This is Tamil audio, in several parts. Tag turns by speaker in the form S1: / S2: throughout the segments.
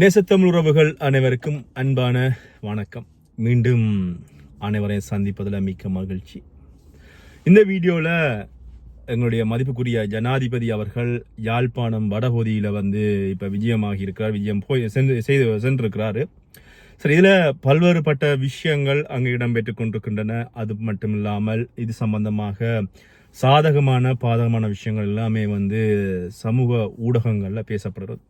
S1: நேசத்தமிழ் உறவுகள் அனைவருக்கும் அன்பான வணக்கம். மீண்டும் அனைவரையும் சந்திப்பதில் மிக்க மகிழ்ச்சி. இந்த வீடியோவில் எங்களுடைய மதிப்புக்குரிய ஜனாதிபதி அவர்கள் யாழ்ப்பாணம் வடபகுதியில் வந்து இப்போ விஜயமாகி இருக்கிறார் விஜயம் போய் சென்று செய்து சென்றிருக்கிறாரு. சரி இதில் பல்வேறுபட்ட விஷயங்கள் அங்கு இடம்பெற்று கொண்டிருக்கின்றன. அது மட்டும் இல்லாமல் இது சம்பந்தமாக சாதகமான பாதகமான விஷயங்கள் எல்லாமே வந்து சமூக ஊடகங்களில் பேசப்படுறது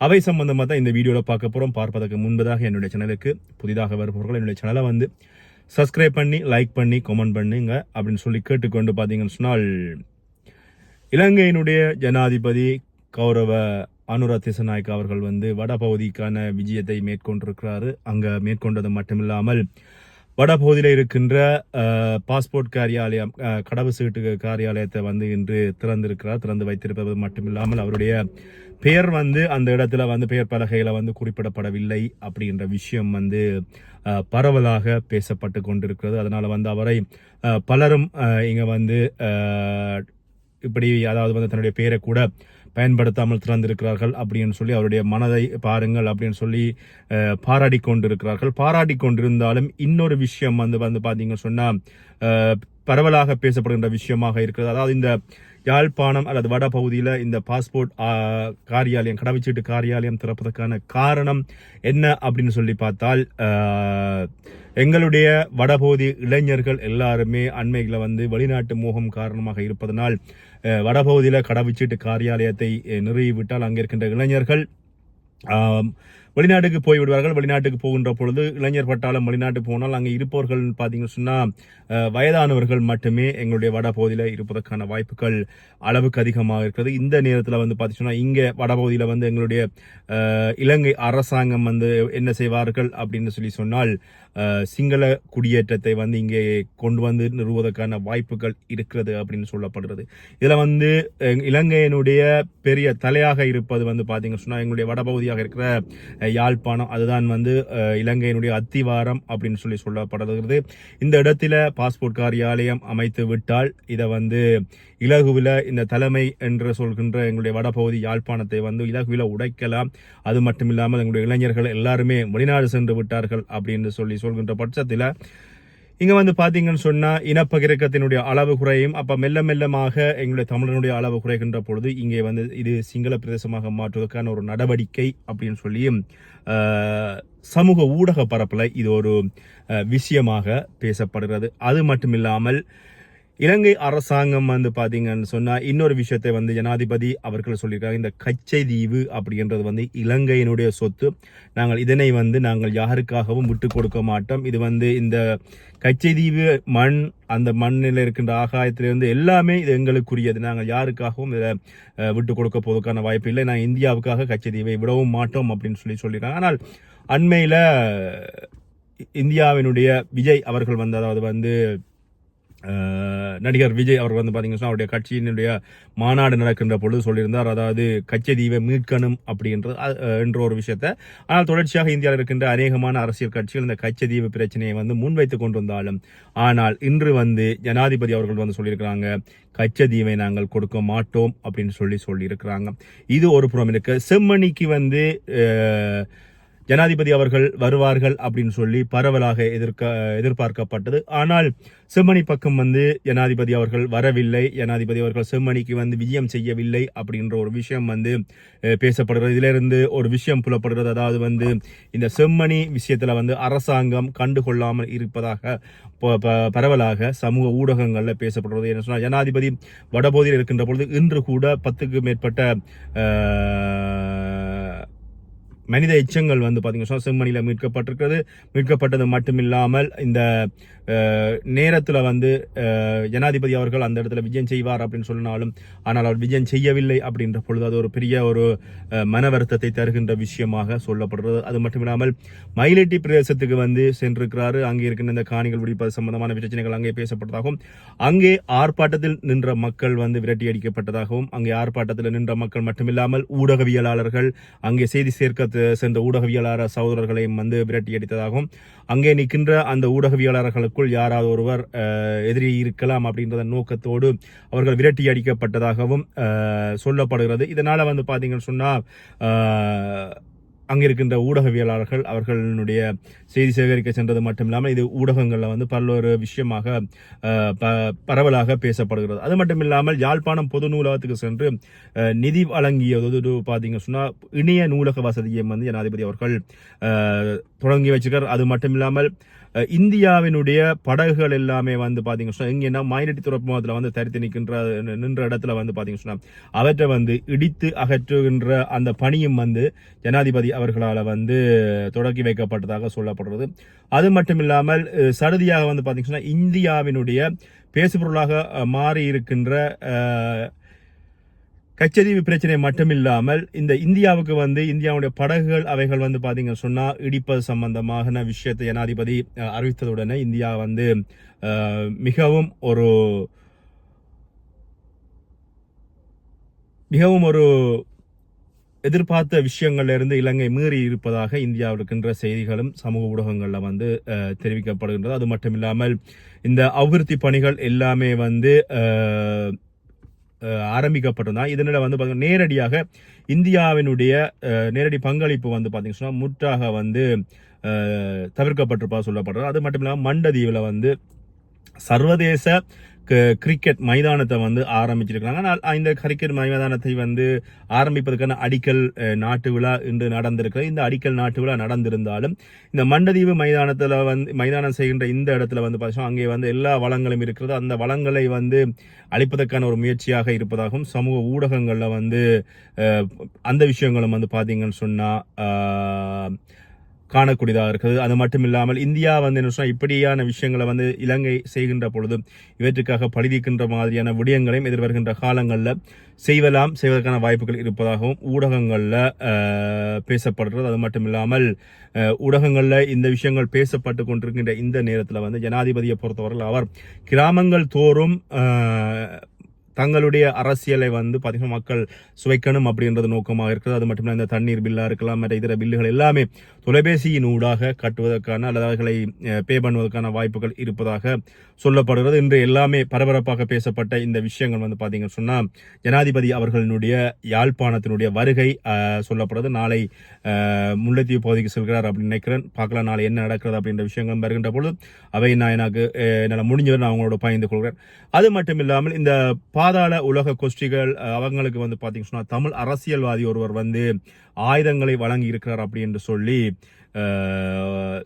S1: அவை சம்பந்தமாக தான் இந்த வீடியோவில் பார்க்க போகிறோம் பார்ப்பதற்கு முன்பதாக என்னுடைய சேனலுக்கு புதிதாக வருபவர்கள் என்னுடைய சேனலை வந்து சப்ஸ்கிரைப் பண்ணி லைக் பண்ணி கமெண்ட் பண்ணுங்க அப்படின்னு சொல்லி கேட்டுக்கொண்டு பார்த்தீங்கன்னு சொன்னால் இலங்கையினுடைய ஜனாதிபதி கௌரவ அனுரா திசநாயக் அவர்கள் வந்து வடபகுதிக்கான விஜயத்தை மேற்கொண்டிருக்கிறாரு. அங்கே மேற்கொண்டது மட்டுமில்லாமல் வடபகுதியில் இருக்கின்ற பாஸ்போர்ட் காரியாலயம் கடவு சீட்டு காரியாலயத்தை வந்து இன்று திறந்திருக்கிறார். திறந்து வைத்திருப்பது மட்டுமில்லாமல் அவருடைய பெயர் வந்து அந்த இடத்துல வந்து பெயர் பலகையில் வந்து குறிப்பிடப்படவில்லை அப்படின்ற விஷயம் வந்து பரவலாக பேசப்பட்டு கொண்டிருக்கிறது. அதனால் வந்து அவரை பலரும் இங்கே வந்து இப்படி அதாவது வந்து தன்னுடைய பெயரை கூட பயன்படுத்தாமல் திறந்திருக்கிறார்கள் அப்படின்னு சொல்லி அவருடைய மனதை பாருங்கள் அப்படின்னு சொல்லி பாராடி கொண்டிருக்கிறார்கள் பாராடி கொண்டிருந்தாலும் இன்னொரு விஷயம் வந்து வந்து பார்த்தீங்கன்னு சொன்னால் பரவலாக பேசப்படுகின்ற விஷயமாக இருக்கிறது. அதாவது இந்த யாழ்ப்பாணம் அல்லது வட பகுதியில் இந்த பாஸ்போர்ட் காரியாலயம் கடவுச்சீட்டு காரியாலயம் திறப்பதற்கான காரணம் என்ன அப்படின்னு சொல்லி பார்த்தால் எங்களுடைய வடபகுதி இளைஞர்கள் எல்லாருமே அண்மையில் வந்து வெளிநாட்டு மோகம் காரணமாக இருப்பதனால் வடபகுதியில் கடவுச்சீட்டு காரியாலயத்தை நிறுவிவிட்டால் அங்கே இருக்கின்ற இளைஞர்கள் வெளிநாட்டுக்கு போய் விடுவார்கள் வெளிநாட்டுக்கு போகின்ற பொழுது இளைஞர் பட்டாளம் வெளிநாட்டுக்கு போனால் அங்கே இருப்பவர்கள் பார்த்தீங்கன்னு சொன்னால் வயதானவர்கள் மட்டுமே எங்களுடைய வடபகுதியில் இருப்பதற்கான வாய்ப்புகள் அளவுக்கு அதிகமாக இருக்கிறது. இந்த நேரத்தில் வந்து பார்த்தீங்கன்னா இங்கே வடபகுதியில் வந்து எங்களுடைய இலங்கை அரசாங்கம் வந்து என்ன செய்வார்கள் அப்படின்னு சொல்லி சொன்னால் சிங்கள குடியேற்றத்தை வந்து இங்கே கொண்டு வந்து நிறுவதற்கான வாய்ப்புகள் இருக்கிறது அப்படின்னு சொல்லப்படுறது இதில் வந்து இலங்கையினுடைய பெரிய தலையாக இருப்பது வந்து பார்த்தீங்கன்னு சொன்னால் எங்களுடைய பகுதியாக இருக்கிற யாழ்ப்பாணம் அதுதான் வந்து இலங்கையினுடைய அத்திவாரம் அப்படின்னு சொல்லி சொல்லப்படுகிறது இந்த இடத்துல பாஸ்போர்ட் காரியாலயம் அமைத்து விட்டால் இதை வந்து இலகுவில் இந்த தலைமை என்று சொல்கின்ற எங்களுடைய வடபகுதி யாழ்ப்பாணத்தை வந்து இலகுவில் உடைக்கலாம். அது மட்டும் இல்லாமல் எங்களுடைய இளைஞர்கள் எல்லாருமே வெளிநாடு சென்று விட்டார்கள் அப்படின்னு சொல்லி சொல்கின்ற பட்சத்தில் இங்க வந்து பாத்தீங்கன்னு சொன்னா இனப்பகிரக்கத்தினுடைய அளவு குறையும். அப்ப மெல்ல மெல்லமாக எங்களுடைய தமிழனுடைய அளவு குறைகின்ற பொழுது இங்கே வந்து இது சிங்கள பிரதேசமாக மாற்றுவதற்கான ஒரு நடவடிக்கை அப்படின்னு சொல்லியும் சமூக ஊடக பரப்பில் இது ஒரு விஷயமாக பேசப்படுகிறது. அது மட்டும் இல்லாமல் இலங்கை அரசாங்கம் வந்து பாத்தீங்கன்னு சொன்னா இன்னொரு விஷயத்தை வந்து ஜனாதிபதி அவர்கள் சொல்லியிருக்காங்க. இந்த கச்சை தீவு அப்படின்றது வந்து இலங்கையினுடைய சொத்து. நாங்கள் இதனை வந்து நாங்கள் யாருக்காகவும் விட்டு கொடுக்க மாட்டோம். இது வந்து இந்த கச்சை தீவு மண் அந்த மண்ணில் இருக்கின்ற ஆகாயத்திலிருந்து எல்லாமே இது எங்களுக்குரியது. நாங்கள் யாருக்காகவும் இதை விட்டு கொடுக்க போவதற்கான வாய்ப்பு இல்லை. நாங்கள் இந்தியாவுக்காக கச்சை தீவை விடவும் மாட்டோம் அப்படின்னு சொல்லி சொல்லியிருக்காங்க. ஆனால் அண்மையில் இந்தியாவினுடைய விஜய் அவர்கள் வந்து அதாவது வந்து நடிகர் விஜய் அவர் வந்து பார்த்தீங்கன்னா அவருடைய கட்சியினுடைய மாநாடு நடக்கின்ற பொழுது சொல்லியிருந்தார். அதாவது கச்சதீவை மீட்கணும் அப்படின்றது என்ற ஒரு விஷயத்த. ஆனால் தொடர்ச்சியாக இந்தியாவில் இருக்கின்ற அநேகமான அரசியல் கட்சிகள் இந்த கச்சதீவு பிரச்சனையை வந்து முன்வைத்துக் கொண்டிருந்தாலும் ஆனால் இன்று வந்து ஜனாதிபதி அவர்கள் வந்து சொல்லியிருக்கிறாங்க கச்சதீவை நாங்கள் கொடுக்க மாட்டோம் அப்படின்னு சொல்லி சொல்லியிருக்கிறாங்க. இது ஒரு புறம் இருக்கு. செம்மணிக்கு வந்து ஜனாதிபதி அவர்கள் வருவார்கள் அப்படின்னு சொல்லி பரவலாக எதிர்க்க எதிர்பார்க்கப்பட்டது. ஆனால் செம்மணி பக்கம் வந்து ஜனாதிபதி அவர்கள் வரவில்லை. ஜனாதிபதி அவர்கள் செம்மணிக்கு வந்து விஜயம் செய்யவில்லை அப்படின்ற ஒரு விஷயம் வந்து பேசப்படுகிறது. இதிலிருந்து ஒரு விஷயம் புலப்படுகிறது. அதாவது வந்து இந்த செம்மணி விஷயத்தில் வந்து அரசாங்கம் கண்டுகொள்ளாமல் இருப்பதாக ப- பரவலாக சமூக ஊடகங்களில் பேசப்படுறது என்ன சொன்னால் ஜனாதிபதி வடபோதில் இருக்கின்ற பொழுது இன்று கூட பத்துக்கு மேற்பட்ட மனித எச்சங்கள் வந்து பார்த்தீங்கன்னா செம்மணியில் மீட்கப்பட்டிருக்கிறது. மீட்கப்பட்டது மட்டுமில்லாமல் இந்த நேரத்தில் வந்து ஜனாதிபதி அவர்கள் அந்த இடத்துல விஜயம் செய்வார் அப்படின்னு சொன்னாலும் ஆனால் அவர் விஜயம் செய்யவில்லை அப்படின்ற பொழுது அது ஒரு பெரிய ஒரு மன வருத்தத்தை தருகின்ற விஷயமாக சொல்லப்படுறது. அது மட்டுமில்லாமல் மயிலட்டி பிரதேசத்துக்கு வந்து சென்றிருக்கிறாரு. அங்கே இருக்கின்ற இந்த காணிகள் விடிப்பது சம்பந்தமான பிரச்சனைகள் அங்கே பேசப்பட்டதாகவும் அங்கே ஆர்ப்பாட்டத்தில் நின்ற மக்கள் வந்து விரட்டி அடிக்கப்பட்டதாகவும் அங்கே ஆர்ப்பாட்டத்தில் நின்ற மக்கள் மட்டுமில்லாமல் ஊடகவியலாளர்கள் அங்கே செய்தி சேர்க்க சென்ற ஊடகவியலாளர் சகோதரர்களையும் வந்து விரட்டி அடித்ததாகவும் அங்கே நிற்கின்ற அந்த ஊடகவியலாளர்களுக்குள் யாராவது ஒருவர் எதிரி இருக்கலாம் அப்படின்றத நோக்கத்தோடு அவர்கள் விரட்டி அடிக்கப்பட்டதாகவும் சொல்லப்படுகிறது. இதனால் வந்து பார்த்தீங்கன்னு சொன்னால் அங்கே இருக்கின்ற ஊடகவியலாளர்கள் அவர்களுடைய செய்தி சேகரிக்க சென்றது மட்டும் இல்லாமல் இது ஊடகங்களில் வந்து பல்வேறு விஷயமாக ப- பரவலாக பேசப்படுகிறது. அது மட்டும் இல்லாமல் யாழ்ப்பாணம் பொது நூலகத்துக்கு சென்று நிதி நிதி வழங்கியது பார்த்தீங்க சொன்னால் இணைய நூலக வசதியை வந்து ஜனாதிபதி அவர்கள் தொடங்கி வச்சிருக்கார். அது மட்டும் இல்லாமல் இந்தியாவினுடைய படகுகள் எல்லாமே வந்து பார்த்தீங்க சொன்னா எங்கன்னா மைனட்டி துறைமுகத்தில் வந்து தரித்து நிற்கின்ற நின்ற இடத்துல வந்து பார்த்தீங்க சொன்னா அவற்றை வந்து இடித்து அகற்றுகின்ற அந்த பணியும் வந்து ஜனாதிபதி அவர்களால் வந்து தொடக்கி வைக்கப்பட்டதாக சொல்லப்படுறது. அது மட்டும் இல்லாமல் அஹ், சடுதியாக வந்து பார்த்தீங்க சொன்னா இந்தியாவினுடைய பேசுபொருளாக மாறி இருக்கின்ற கச்சதீவு பிரச்சனை மட்டுமில்லாமல் இந்த இந்தியாவுக்கு வந்து இந்தியாவுடைய படகுகள் அவைகள் வந்து பாத்தீங்க சொன்னால் இடிப்பது சம்பந்தமான விஷயத்தை ஜனாதிபதி அறிவித்ததுடனே இந்தியா வந்து மிகவும் ஒரு மிகவும் ஒரு எதிர்பார்த்த விஷயங்கள்ல இருந்து இலங்கை மீறி இருப்பதாக இந்தியாவில் இருக்கின்ற செய்திகளும் சமூக ஊடகங்களில் வந்து தெரிவிக்கப்படுகின்றது. அது மட்டும் இல்லாமல் இந்த அபிவிருத்தி பணிகள் எல்லாமே வந்து ஆரம்பிக்கப்பட்டிருந்தான் இதனால் வந்து பார்த்திங்கன்னா நேரடியாக இந்தியாவினுடைய நேரடி பங்களிப்பு வந்து பார்த்திங்கன்னா முற்றாக வந்து தவிர்க்கப்பட்டிருப்பா சொல்லப்படுறது. அது மட்டும் இல்லாமல் மண்டதீவில் வந்து சர்வதேச கிரிக்கெட் மைதானத்தை வந்து ஆரம்பிச்சிருக்காங்க இந்த கிரிக்கெட் மைதானத்தை வந்து ஆரம்பிப்பதற்கான அடிக்கல் நாட்டு விழா இன்று நடந்திருக்கிறது. இந்த அடிக்கல் நாட்டு விழா நடந்திருந்தாலும் இந்த மண்டதீவு மைதானத்தில் வந்து மைதானம் செய்கின்ற இந்த இடத்துல வந்து பார்த்தீங்கன்னா அங்கே வந்து எல்லா வளங்களும் இருக்கிறது. அந்த வளங்களை வந்து அளிப்பதற்கான ஒரு முயற்சியாக இருப்பதாகவும் சமூக ஊடகங்களில் வந்து அந்த விஷயங்களும் வந்து பார்த்தீங்கன்னு சொன்னால் காணக்கூடியதாக இருக்குது. அது மட்டும் இல்லாமல் இந்தியா வந்து என்ன சொன்னால் இப்படியான விஷயங்களை வந்து இலங்கை செய்கின்ற பொழுது இவற்றுக்காக பழிதிக்கின்ற மாதிரியான விடயங்களையும் எதிர்வருகின்ற காலங்களில் செய்வலாம் செய்வதற்கான வாய்ப்புகள் இருப்பதாகவும் ஊடகங்களில் பேசப்படுறது அது மட்டும் இல்லாமல் ஊடகங்களில் இந்த விஷயங்கள் பேசப்பட்டு கொண்டிருக்கின்ற இந்த நேரத்தில் வந்து ஜனாதிபதியை பொறுத்தவரையில் அவர் கிராமங்கள் தோறும் தங்களுடைய அரசியலை வந்து பார்த்தீங்கன்னா மக்கள் சுவைக்கணும் அப்படின்றது நோக்கமாக இருக்கிறது அது மட்டும் இந்த தண்ணீர் பில்லா இருக்கலாம் மற்ற இதர பில்லுகள் எல்லாமே தொலைபேசியின் ஊடாக கட்டுவதற்கான அல்லது அவர்களை பே பண்ணுவதற்கான வாய்ப்புகள் இருப்பதாக சொல்லப்படுகிறது. இன்று எல்லாமே பரபரப்பாக பேசப்பட்ட இந்த விஷயங்கள் வந்து பார்த்தீங்கன்னு சொன்னால் ஜனாதிபதி அவர்களுடைய யாழ்ப்பாணத்தினுடைய வருகை சொல்லப்படுறது நாளை முல்லைத்தீவு பகுதிக்கு செல்கிறார் அப்படின்னு நினைக்கிறேன். பார்க்கலாம் நாளை என்ன நடக்கிறது அப்படின்ற விஷயங்கள் வருகின்ற பொழுது அவை நான் எனக்கு என்னால் முடிஞ்சவர் நான் அவங்களோட பகிர்ந்து கொள்கிறேன். அது மட்டும் இல்லாமல் இந்த பா பாதாள உலக கொஸ்டிகள் அவங்களுக்கு வந்து பார்த்தீங்கன்னா தமிழ் அரசியல்வாதி ஒருவர் வந்து ஆயுதங்களை வழங்கி இருக்கிறார் அப்படி என்று சொல்லி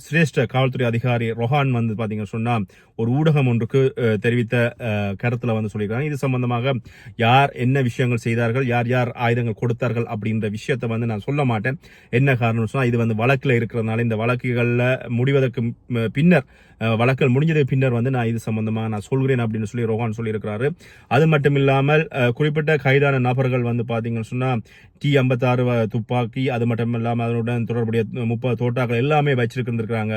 S1: சிரேஷ்ட காவல்துறை அதிகாரி ரொஹான் வந்து பார்த்தீங்கன்னு சொன்னால் ஒரு ஊடகம் ஒன்றுக்கு தெரிவித்த கருத்தில் வந்து சொல்லியிருக்காங்க. இது சம்பந்தமாக யார் என்ன விஷயங்கள் செய்தார்கள் யார் யார் ஆயுதங்கள் கொடுத்தார்கள் அப்படின்ற விஷயத்தை வந்து நான் சொல்ல மாட்டேன். என்ன காரணம் சொன்னால் இது வந்து வழக்கில் இருக்கிறதுனால இந்த வழக்குகளில் முடிவதற்கு பின்னர் வழக்கல் முடிஞ்சதுக்கு பின்னர் வந்து நான் இது சம்பந்தமாக நான் சொல்கிறேன் அப்படின்னு சொல்லி ரோஹான் சொல்லியிருக்கிறாரு. அது மட்டும் இல்லாமல் குறிப்பிட்ட கைதான நபர்கள் வந்து பார்த்தீங்கன்னு சொன்னால் டி ஐம்பத்தாறு துப்பாக்கி அது மட்டும் இல்லாமல் அதனுடன் தொடர்புடைய முப்பது தோட்டாக்கள் எல்லாமே வச்சிருக்கிருக்காங்க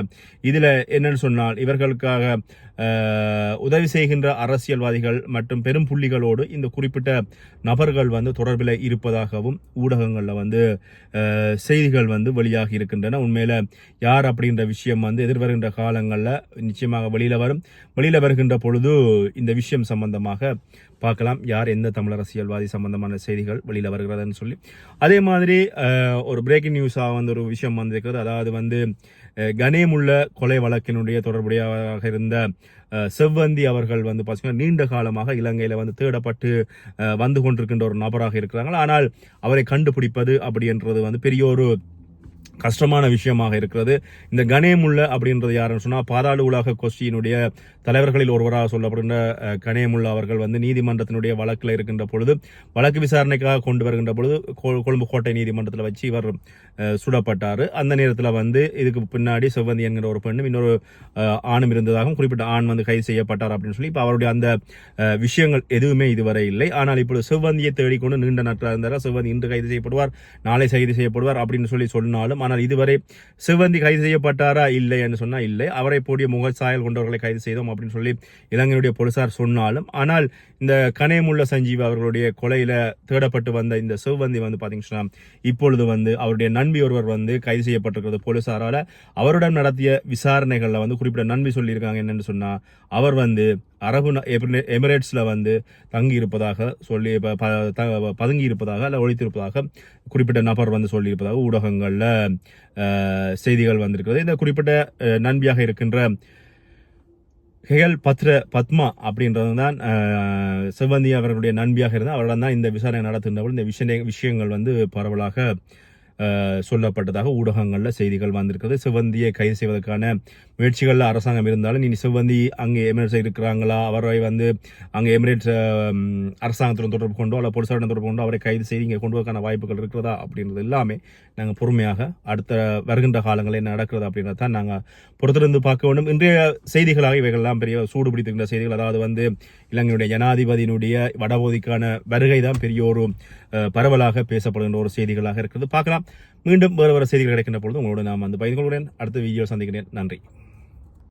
S1: இதில் என்னன்னு சொன்னால் இவர்களுக்காக உதவி செய்கின்ற அரசியல்வாதிகள் மற்றும் பெரும் புள்ளிகளோடு இந்த குறிப்பிட்ட நபர்கள் வந்து தொடர்பில் இருப்பதாகவும் ஊடகங்களில் வந்து செய்திகள் வந்து வெளியாகி இருக்கின்றன. உண்மையில் யார் அப்படின்ற விஷயம் வந்து எதிர்வருகின்ற காலங்களில் நிச்சயமாக வெளியில் வரும். வெளியில் வருகின்ற பொழுது இந்த விஷயம் சம்பந்தமாக பார்க்கலாம். யார் எந்த தமிழ் அரசியல்வாதி சம்பந்தமான செய்திகள் வெளியில் வருகிறதுன்னு சொல்லி. அதே மாதிரி ஒரு பிரேக்கிங் நியூஸாக வந்து ஒரு விஷயம் வந்திருக்கிறது. அதாவது வந்து கணேமுள்ள கொலை வழக்கினுடைய தொடர்புடையதாக இருந்த செவ்வந்தி அவர்கள் வந்து பார்த்தீங்கன்னா நீண்ட காலமாக இலங்கையில் வந்து தேடப்பட்டு வந்து கொண்டிருக்கின்ற ஒரு நபராக இருக்கிறாங்க ஆனால் அவரை கண்டுபிடிப்பது அப்படின்றது வந்து பெரிய ஒரு கஷ்டமான விஷயமாக இருக்கிறது. இந்த கணேமுள்ள அப்படின்றது யாருன்னு சொன்னால் பாதாள உலக கொஸ்டியினுடைய தலைவர்களில் ஒருவராக சொல்லப்படுகின்ற அஹ், கணேமுல்லா அவர்கள் வந்து நீதிமன்றத்தினுடைய வழக்கில் இருக்கின்ற பொழுது வழக்கு விசாரணைக்காக கொண்டு வருகின்ற பொழுது கொழும்பு கோட்டை நீதிமன்றத்தில் வச்சு இவர் சுடப்பட்டார். அந்த நேரத்தில் வந்து இதுக்கு பின்னாடி செவ்வந்தி என்கிற ஒரு பெண்ணும் இன்னொரு ஆணும் இருந்ததாகவும் குறிப்பிட்ட ஆண் வந்து கைது செய்யப்பட்டார் அப்படின்னு சொல்லி இப்போ அவருடைய அந்த விஷயங்கள் எதுவுமே இதுவரை இல்லை. ஆனால் இப்பொழுது செவ்வந்தியை தேடிக்கொண்டு நீண்ட நாட்டாக இருந்தார் செவ்வந்தி இன்று கைது செய்யப்படுவார் நாளை கைது செய்யப்படுவார் அப்படின்னு சொல்லி சொன்னாலும் ஆனால் இதுவரை சிவந்தி கைது செய்யப்பட்டாரா? இல்லை என்று சொன்னால் இல்லை. அவரை போடிய முகச்சாயல் கொண்டவர்களை கைது செய்தோம் அப்படின்னு சொல்லி இலங்கையுடைய போலீசார் சொன்னாலும் ஆனால் இந்த கனேமுள்ள சஞ்சீவ் அவர்களுடைய கொலையில் தேடப்பட்டு வந்த இந்த சிவந்தி வந்து பார்த்தீங்கன்னா இப்பொழுது வந்து அவருடைய நண்பி ஒருவர் வந்து கைது செய்யப்பட்டிருக்கிறது போலீசாரால். அவருடன் நடத்திய விசாரணைகளில் வந்து குறிப்பிட்ட நண்பி சொல்லியிருக்காங்க என்னென்னு சொன்னால் அவர் வந்து அரபு எமிரேட்ஸில் வந்து தங்கி இருப்பதாக சொல்லி ப- ப- த- பதுங்கி இருப்பதாக அல்ல ஒழித்திருப்பதாக குறிப்பிட்ட நபர் வந்து சொல்லியிருப்பதாக ஊடகங்களில் செய்திகள் வந்திருக்கிறது. இந்த குறிப்பிட்ட நன்பியாக நண்பியாக இருக்கின்ற ஹெயல் பத்ர பத்மா அப்படின்றது தான் செவ்வந்தி அவர்களுடைய நண்பியாக இருந்தால் அவரிடம் தான் இந்த விசாரணை நடத்துகின்றவர்கள் இந்த விஷய விஷயங்கள் வந்து பரவலாக சொல்லப்பட்டதாக ஊடகங்களில் செய்திகள் வந்திருக்கிறது. சிவந்தியை கைது செய்வதற்கான முயற்சிகளில் அரசாங்கம் இருந்தாலும் இனி சிவந்தி அங்கே எமிரேட்ஸ் இருக்கிறாங்களா? அவரை வந்து அங்கே எமிரேட்ஸ் அரசாங்கத்துடன் தொடர்பு கொண்டோ அல்ல போலீசாருடன் தொடர்பு கொண்டோ அவரை கைது செய்து இங்கே கொண்டு வரக்கான வாய்ப்புகள் இருக்கிறதா அப்படின்றது எல்லாமே நாங்கள் பொறுமையாக அடுத்த வருகின்ற காலங்களில் என்ன நடக்கிறது அப்படின்றத தான் நாங்கள் பொறுத்திருந்து பார்க்க வேண்டும். இன்றைய செய்திகளாக இவைகள்லாம் பெரிய சூடு பிடித்திருக்கிற செய்திகள். அதாவது வந்து இலங்கையுடைய ஜனாதிபதியினுடைய வடபகுதிக்கான வருகை தான் பெரிய ஒரு பரவலாக பேசப்படுகின்ற ஒரு செய்திகளாக இருக்கிறது. பார்க்கலாம். மீண்டும் வேறு வேறு செய்திகள் கிடைக்கின்ற பொழுது உங்களோட நாம் வந்து பகிர்ந்து கொள்கிறேன். அடுத்த வீடியோ சந்திக்கிறேன். நன்றி.